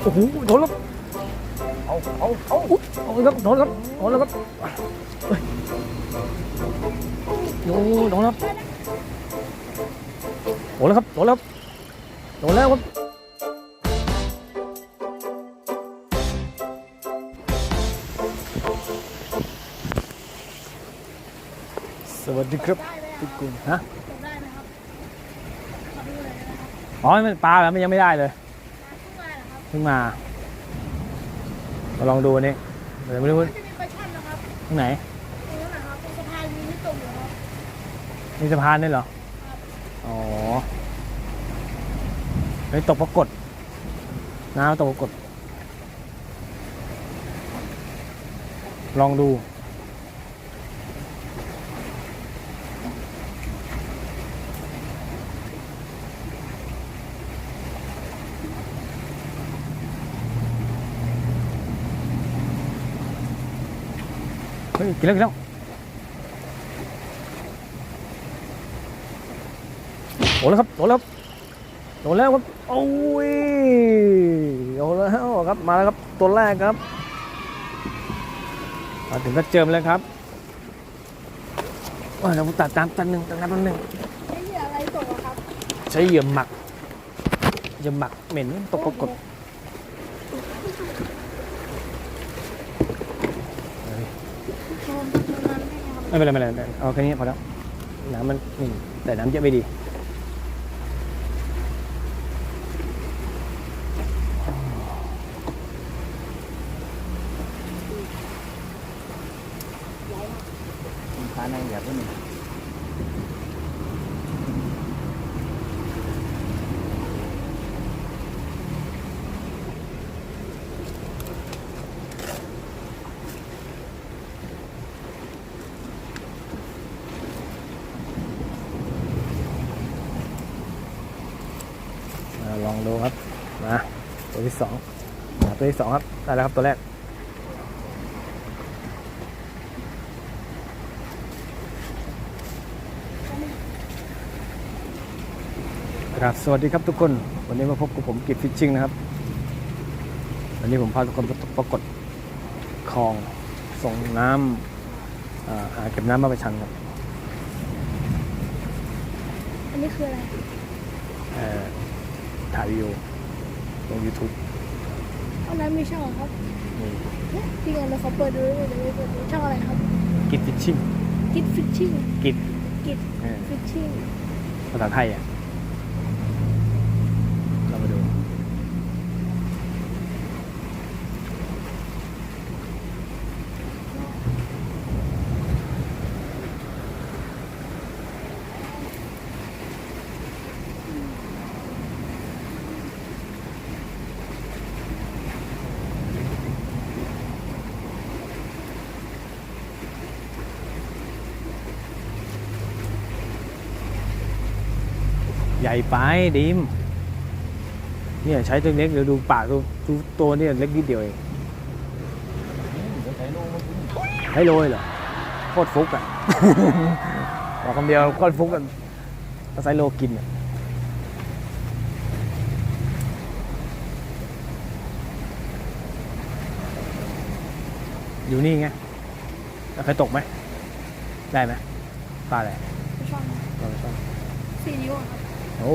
โอ้โหโดนแล้วเอาเอาเอาอุ๊ยโอ้ยครับโดนครับโดนแล้วครับเฮ้ยโอ้โดนแล้วครับโดนแล้วครับโดนแล้วโดนแล้วครับสวัสดีครับทุกคนฮะ อ๋อมันปลาแล้วมันยังไม่ได้เลยเพิ่งมาเหรอครับเพิ่งมามาลองดูอันนี้เดี๋ยวไม่รู้มันจะมีปลาช่อนนะครับตรงไหนตรงนั้นนะครับตรงสะพานมีไม่ตรงอยู่ครับมีสะพานด้วยเหรออ๋อไปตกปรากฏน้ำตกปรากฏลองดู เฮ้ยกินแล้วกินแล้วโดนแล้วครับโดนแล้วครับโดนแล้วครับโอ้ยโดนแล้วครับมาแล้วครับตัวแรกครับมาถึงก็เจิมแล้วครับว่าเราตัดตามตันหนึ่งตัดตามตันหนึ่งไอ้เหยื่ออะไรตกอะครับใช้เหยื่อหมักเหยื่อหมักเหม็นตกปรากฏ โดนตรงนั้น ไม่เป็นไรไม่เป็นไรเอาแค่นี้พอแล้วน้ำมันนี่แต่น้ำเยอะไม่ดี ขาในแบบนี้ มา ลองดูครับมาตัวที่สองมาตัวที่สองครับได้แล้วครับตัวแรกครับสวัสดีครับทุกคน วันนี้มาพบกับผมกิจฟิชชิ่งนะครับ วันนี้ผมพาทุกคนไปตกปรากฏคลองส่งน้ำอ่าหาเก็บน้ำมาประชันครับ อันนี้คืออะไรเอ่อ ถ่ายวิวลง YouTube อันนั้นมีช่องเหรอครับนี่เนี่ยจริงเหรอเดี๋ยวเขาเปิดดูด้วยเดี๋ยวไปเปิดดูช่องอะไรครับกิจฟิชชิ่งกิดฟิชชิ่งกิจกิดเออฟิชชิ่งภาษาไทยอะ หญ่ไปดิมเนี่ยใช้ตัวเล็กเดี๋ยวดูปากดูดูตัวเนี่ยเล็กนิดเดียวเองเดี๋ยวใส่ลูกมากินให้โรยเหรอโคตรฟุกอะบอกคำเดียวโคตรฟุกกันก็ใช้โลกินอะอยู่นี่ไงแล้วเคยตกไหม ได้ไหมปลาอะไรช่องปลาช่อนสี่นิ้วอะครับ โอ้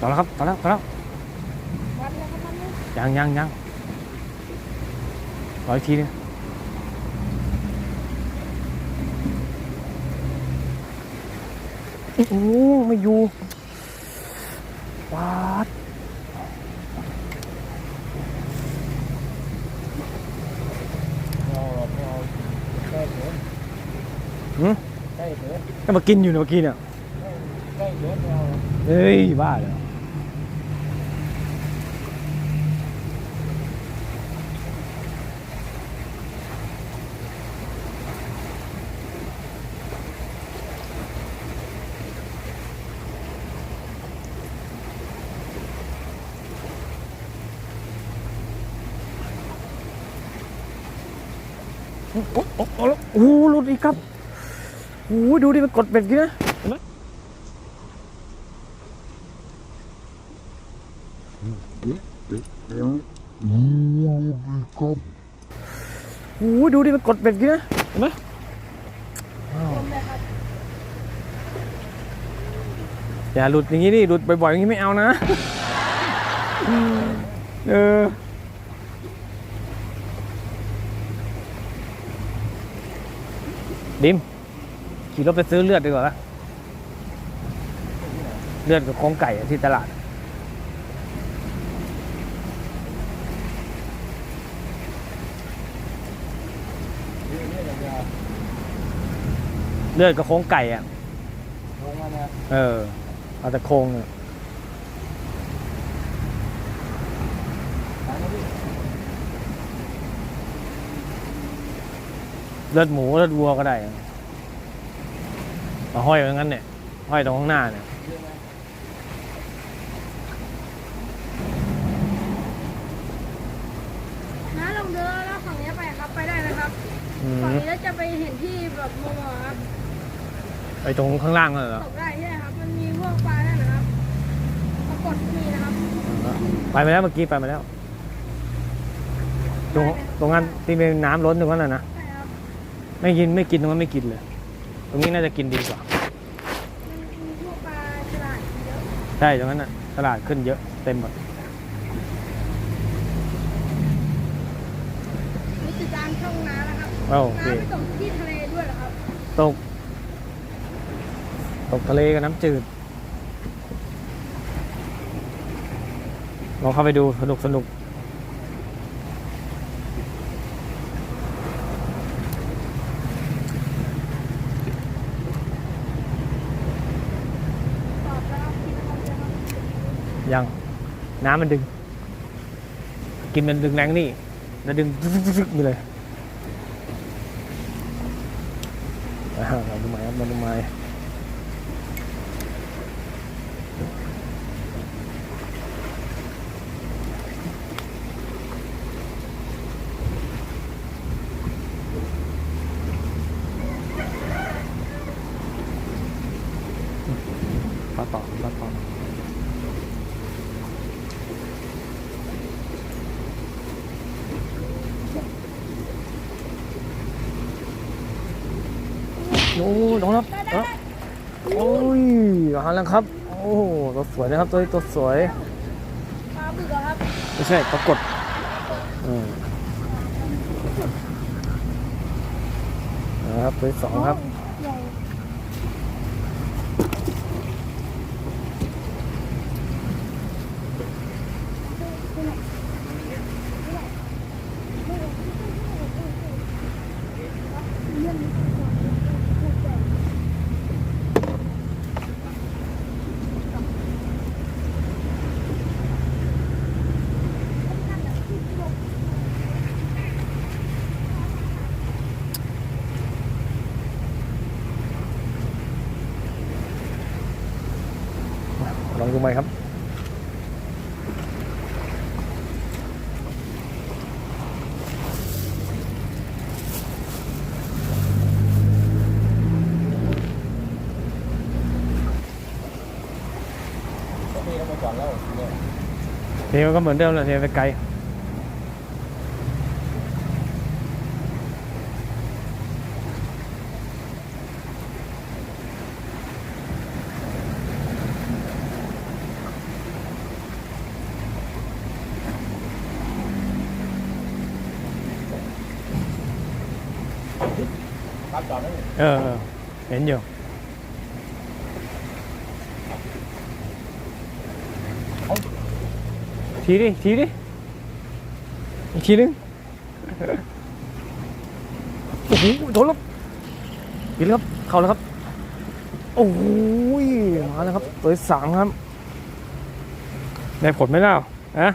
ต่อแล้วครับต่อแล้วต่อแล้วยังยังยังรออีกทีนึงโอ้ไม่อยู่วาด ไม่เอาหรอกไม่เอาใกล้เกิน หืมใกล้เกินก็มากินอยู่เนี่ยเมื่อกี้เนี่ย ใกล้เกินไม่เอาหรอกเฮ้ยบ้าเหรอ โอ้โหหลุดอีกครับโอ้ดูดิมันกดเบ็ดกี่นะเห็นไหมโอ้หดูดิมันกดเบ็ดกี่นะเห็นไหมอย่าหลุดอย่างนี้ดิหลุดบ่อยๆอย่างนี้ไม่เอานะ เออ ดิม ขี่รถไปซื้อเลือดดีกว่าปะเลือดกับโครงไก่อะที่ตลาดนี่นี่อย่างเดียวเลือดกับโครงไก่อะลงมาเนี่ยเออ เอาแต่โครงเนี่ย หายแล้วพี่ เลือดหมูเลือดวัวก็ได้มาห้อยไว้งั้นเนี่ย ห้อยตรงข้างหน้าเนี่ยเยอะไหมน้าลองเดินแล้วฝั่งนี้ไปครับ ไปได้นะครับอืฝั่งมนี้แล้วจะไปเห็นที่แบบมัวๆครับไอ้ตรงข้างล่างนั่นเหรอตกได้ใช่ไหมครับ มันมีพวกปลาได้นะครับปรากฏมีนะครับไปมาแล้วเมื่อกี้ไปมาแล้ว ตรงตรงนั้นที่มีน้ำล้นตรงนั้นน่ะนะใช่ครับ ไม่กินไม่กินตรงนั้นไม่กินเลย ตรงนี้น่าจะกินดีกว่ามันมีพวกปลาฉลาดเยอะใช่ตรงนั้นน่ะตลาดขึ้นเยอะเต็มหมดมีติดตามช่องน้านะครับโอเคน้าไปตกที่ทะเลด้วยเหรอครับตก ตกทะเลกับน้ำจืดลองเข้าไปดูสนุกสนุก ตอบแล้วครับกินนะครับเดี๋ยวครับ ยังน้ำมันดึง กินมันดึงแรงนี่ แล้วดึงซึกๆๆเลยอ่าดูไหม่ครับมาดูไหมปลาต่อปลาต่อ โอ้น้องครับโอ้ยมาแล้วครับ โอ้ตัวสวยนะครับตัวตัวสวยปลาบึกครับไม่ใช่ปรากฏอืมนะครับตัวสองครับ งดูไหมครับก็มีแล้วมาก่อนแล้วเนี่ยเทก็เหมือนเดิมเลยเทไปไกล ครับจอดแล้วนี่ เออ เห็นอยู่ทีดิทีดิอีกทีนึงโอ้โหโดนแล้วกินแล้วครับ เข้าแล้วครับ โอ้ยมาแล้วครับตัวสามครับ ได้ผลไหมเล่าอะ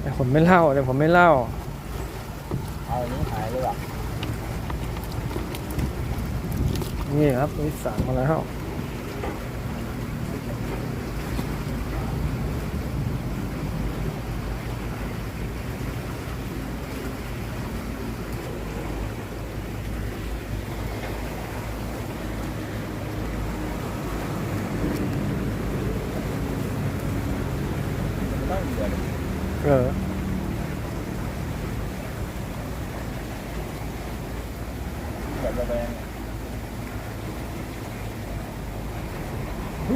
ได้ผลไม่เล่าได้ผลไม่เล่า เอาอันนี้หายเลยว่ะ นี่ครับมีสามมาแล้ว เออ แบบระแวง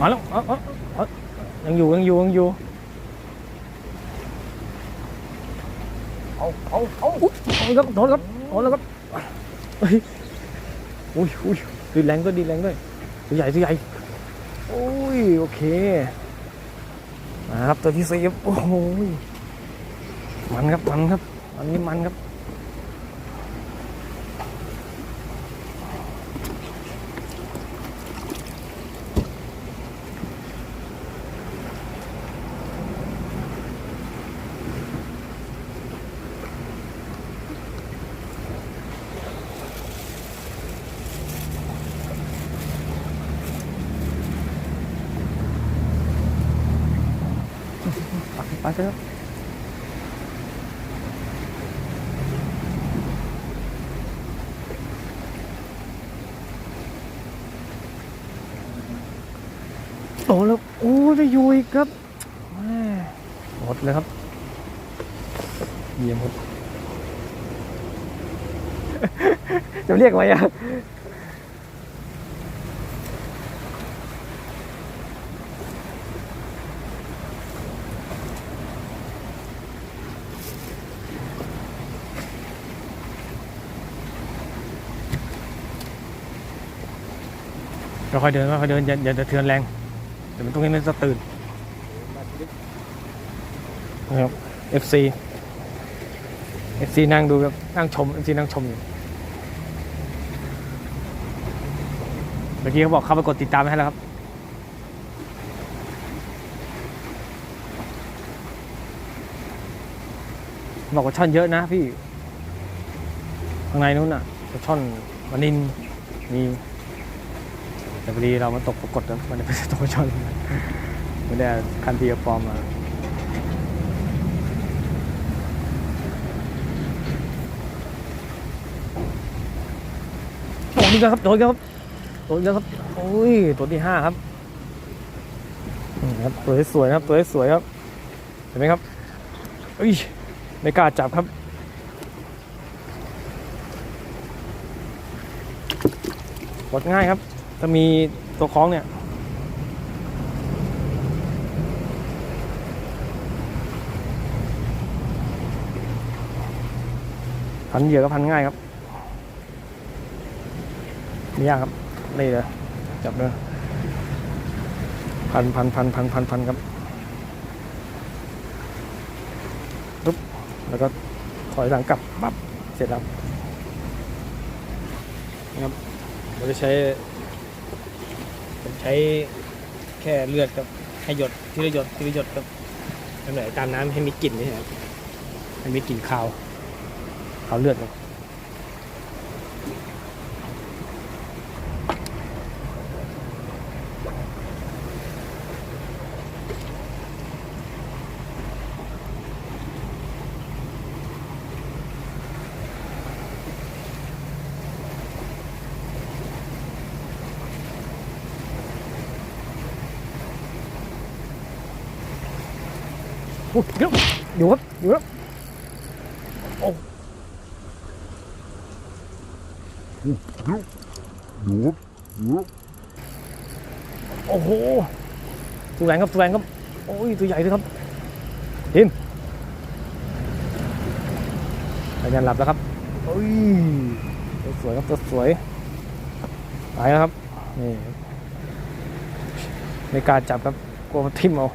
มาแล้วเอาเออยังอยู่ยังอยู่ยังอยู่เอาเอาเอาอุ๊ยโดนครับโดนครับโดนแล้วครับเฮ้ยอุ้ยอุ้ยดีแรงด้วยดีแรงด้วยตัวใหญ่ตัวใหญ่โอ้ยโอเคมาครับตัวที่สี่ครับโอ้โหมันครับมันครับอันนี้มันครับ เถอะโอ้แล้วโอ้ได้อยู่อีกครับหมดเลยครับเยี่ยมหมดจะเรียกไว้อะ ค่อยเดินค่อยเดินอย่าอย่าสะเทือนแรงเดี๋ยวมันตรงนี้มันจะตื่นนะครับ FC FC นั่งดูครับนั่งชม FC นั่งชมอยู่เมื่อกี้เขาบอกเข้าไปกดติดตามให้แล้วครับบอกว่าช่อนเยอะนะพี่ข้างในนู้นน่ะช่อนวานินมี แต่พอดีเรามาตกปรากฏแล้วมันไม่ใช่ตกปลาช่อนไม่ได้คันทีกับปลอมมาโอ้นี่ครับโดนครับโดนครับโอ้ยตัวที่ห้าครับนะครับตัวที่สวยครับตัวที่สวยครับ เห็นไหมครับเอ้ยไม่กล้าจับครับกดง่ายครับ ถ้ามีตัวคล้องเนี่ยพันเหยื่อก็พันง่ายครับไม่ยากครับนี่เลยจับเลยพันพันพันพันพันพันครับปุ๊บแล้วก็ถอยหลังกลับปั๊บเสร็จแล้วนะครับเราจะใช้ ผมใช้แค่เลือดกับให้หยดทีละหยดทีละหยดครับทำไหนตามน้ำให้มีกลิ่นนี่ครับให้มีกลิ่นคาวคาวเลือดครับ อ้ยเดี๋ยวอยู่ครับอยู่ครับโอ้ Yup, yup. โอ้โหตัวแรงครับตัวแรงครับโอ้ยตัวใหญ่เลยครับทิมอาจารย์หลับแล้วครับโอ้ยตัวสวยครับตัวสวยตายแล้วครับนี่ไม่กล้าจับครับกลัวมันทิ่มเอา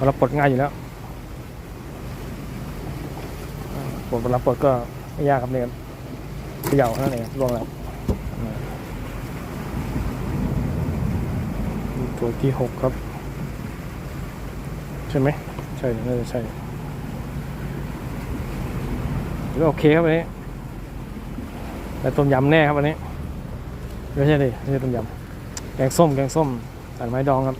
เพราะเราปลดง่ายอยู่แล้วอ่าปลดเวลาปลดก็ไม่ยากครับเนี่ยครับเขย่าเท่านั้นเองล่วงแล้วตัวที่หกครับ ใช่ไหมใช่น่าจะใช่ก็โอเคครับวันนี้แต่ต้มยำแน่ครับวันนี้ไม่ใช่ดิไม่ใช่ต้มยำแกงส้มแกงส้มใส่ไม้ดองครับ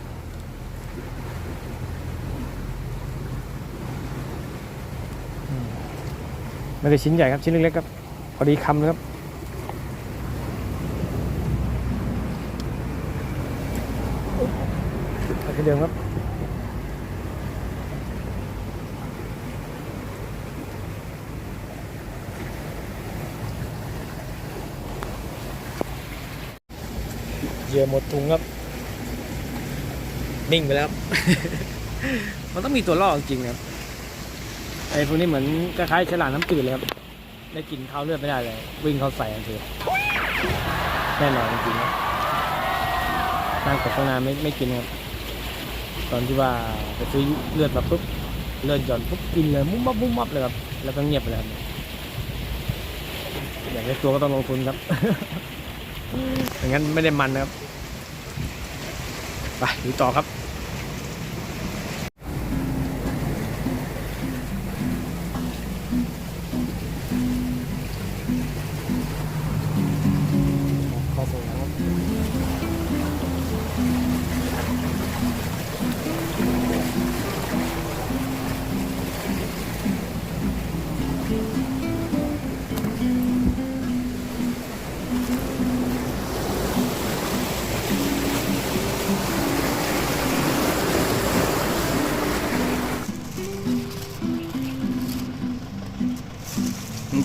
ไม่ได้ชิ้นใหญ่ครับ ชิ้นเล็กๆครับ พอดีคำนะครับ ไปเดิมครับเยอะหมดถุงครับ นิ่งไปแล้ว มันต้องมีตัวล่อจริงนะครับ ไอ้พวกนี้เหมือนคล้ายๆฉลามน้ำจืดเลยครับ ได้กินข้าวเลือดไม่ได้เลย วิ่งเข้าใส่ทันทีแน่นอนจริงๆครับนั่งตกข้างหน้าไม่ไม่กินครับ ตอนที่ว่าไปซื้อเลือดมาปุ๊บ เลือดหย่อนปุ๊บกินเลยมุ้มมับมุ้มมับเลยครับ แล้วก็เงียบไปเลยครับอยากได้ตัวก็ต้องลงทุนครับอย่างนั้นไม่ได้มันนะครับ ไปดูต่อครับ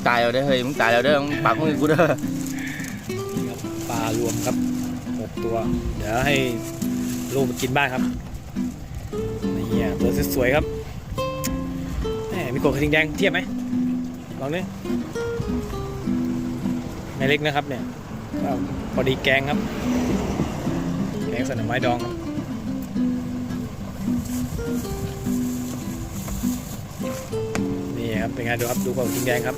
ตายแล้วเด้อเฮ้ยมึงตายแล้วเด้อมึงปากมึงกูเด้อปลารวมครับหกตัว เดี๋ยวให้ลูกมากินบ้างครับนี่อะตัวสวยๆครับแหมมีกบกระทิงแดงเทียบไหมลองดิไม่เล็กนะครับเนี่ยพอดีแกงครับ แกงสน่อไม้ดองครับนี่ครับเป็นไงดูครับดูกบกระทิงแดงครับ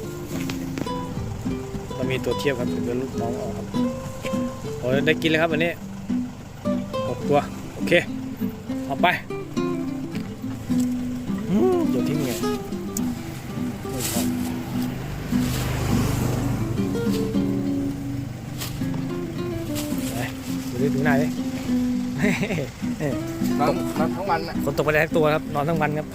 ต้องมีตัวเทียบครับถึงจะลูกน้องออกครับโอ้ยได้กินเลยครับวันนี้หกตัว โอเค เอาไปอืมเดี๋ยวทิ้งไงไม่ชอบไปดูดิดูหน้าดินอนนอนทั้งวันน่ะคนตกไปได้ทั้งตัวครับ นอนทั้งวันครับ